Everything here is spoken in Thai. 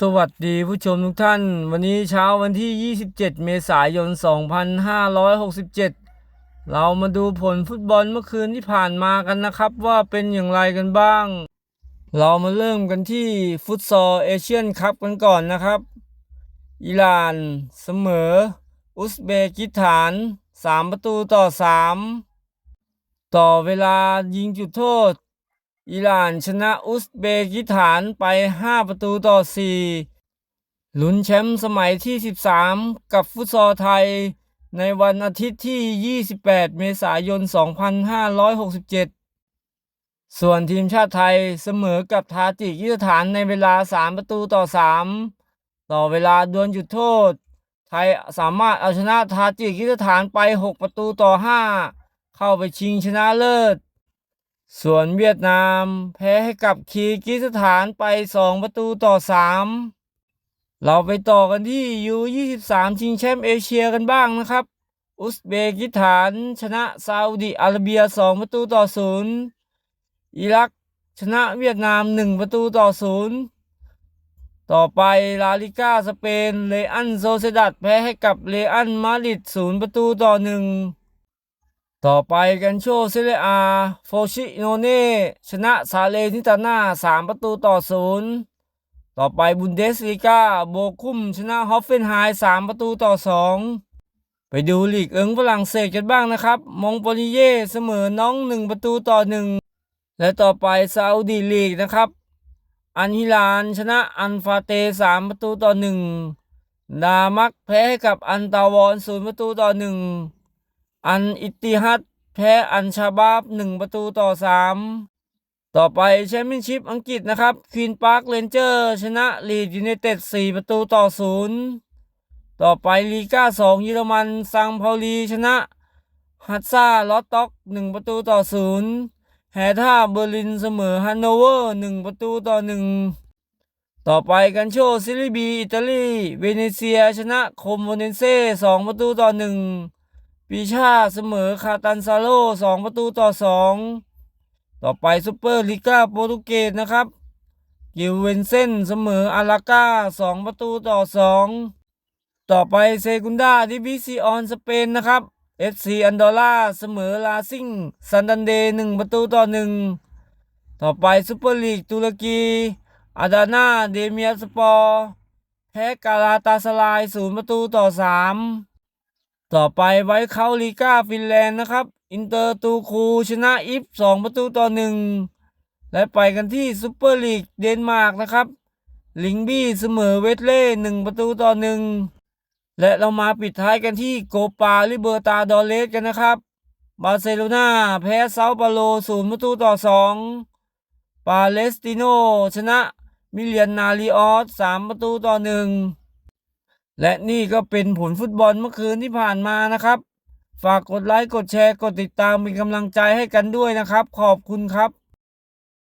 สวัสดีผู้ชมทุกท่าน วันนี้เช้าวันที่ 27 เมษายน 2567 เรามาดูผลฟุตบอลเมื่อคืนที่ผ่านมากันนะครับ ว่าเป็นอย่างไรกันบ้าง เรามาเริ่มกันที่ฟุตซอลเอเชียนคัพกันก่อนนะครับ อิหร่านเสมอ อุซเบกิสถาน 3 ประตูต่อ 3 ต่อเวลายิงจุดโทษ อิหร่านชนะอุซเบกิสถานไป 5 ประตูต่อ 4 ลุ้นแชมป์สมัยที่ 13 กับฟุตซอลไทย ในวันอาทิตย์ที่ 28 เมษายน 2567 ส่วนทีมชาติไทยเสมอกับทาจิกิสถานในเวลา 3 ประตูต่อ 3 ต่อเวลาดวลจุดโทษ ไทยสามารถเอาชนะทาจิกิสถานไป 6 ประตูต่อ 5 เข้าไปชิงชนะเลิศ ส่วนเวียดนามแพ้ให้กับคีกิสถานไป 2 ประตูต่อ 3 เราไปต่อกันที่ยู23 ชิงแชมป์เอเชียกันบ้างนะครับ อุซเบกิสถานชนะซาอุดิอาระเบีย 2 ประตูต่อ 0 อิรักชนะเวียดนาม 1 ประตูต่อ 0ต่อไปลาลิก้าสเปนเลอันโซเซดัดแพ้ให้กับเลอันมาดริด0ประตูต่อ1 ต่อไปกันโชเซเรอา โฟชิโนเน่ชนะซาเลนิตาน่า3ประตูต่อ0ต่อไปบุนเดสลีกาโบคุมชนะฮอฟเฟนไฮ3ประตูต่อ2ไปดูลีกเอิงฝรั่งเศสกันบ้างนะครับมองโปลีเย่เสมอน้อง1ประตูต่อ1และต่อไปซาอุดีลีกนะครับ อันฮิลานชนะอันฟาเต3ประตูต่อ1ดามักแพ้ให้กับอันตาวอน0ประตูต่อ1 อันอิติฮัดแพ้อันชาบาบ1ประตูต่อ3ต่อไปแชมเปี้ยนชิพอังกฤษนะครับควีนพาร์คเรนเจอร์ชนะลีดยูไนเต็ด4ประตูต่อ0ต่อไปลีก้า2เยอรมันซังพาลีชนะฮัตซาลอตต็อก1ประตูต่อ0แฮท่าเบอร์ลินเสมอฮันโนเวอร์1ประตูต่อ1ต่อไปกันโชซิลิบี อิตาลี เวเนเซียชนะโคมโวเนเซ่2ประตูต่อ1 ปีชาเสมอคาตันซาโล2ประตูต่อ2ต่อไปซูเปอร์ลิก้าโปรตุเกสนะครับกิวเวนเซนเสมออาราก้า2ประตูต่อ2ต่อไปเซกุนดาดิวิซิออนสเปนนะครับ FC อันดอร่าเสมอลาซิงซันดันเดย์1ประตูต่อ1ต่อไปซูเปอร์ลีกตุรกีอาดานาเดเมียสปอร์แพ้กาลาตาสลาย0ประตูต่อ3 ต่อไปไว้เข้าลีกาฟินแลนด์นะครับ อินเตอร์ตูคูชนะอิฟ2ประตูต่อ1และไปกันที่ซูเปอร์ลีกเดนมาร์กนะครับลิงบี้เสมอเวสเล่1ประตูต่อ1และเรามาปิดท้ายกันที่โกปาลิเบอร์ตาดอเลสกันนะครับบาร์เซโลนาแพ้เซาเปาโล0ประตูต่อ2ปาเลสติโนชนะมิเลียนนาริออส3ประตูต่อ1 และนี่ก็เป็นผลฟุตบอลเมื่อคืนที่ผ่านมานะครับ ฝากกดไลค์ กดแชร์ กดติดตามเป็นกำลังใจให้กันด้วยนะครับ ขอบคุณครับ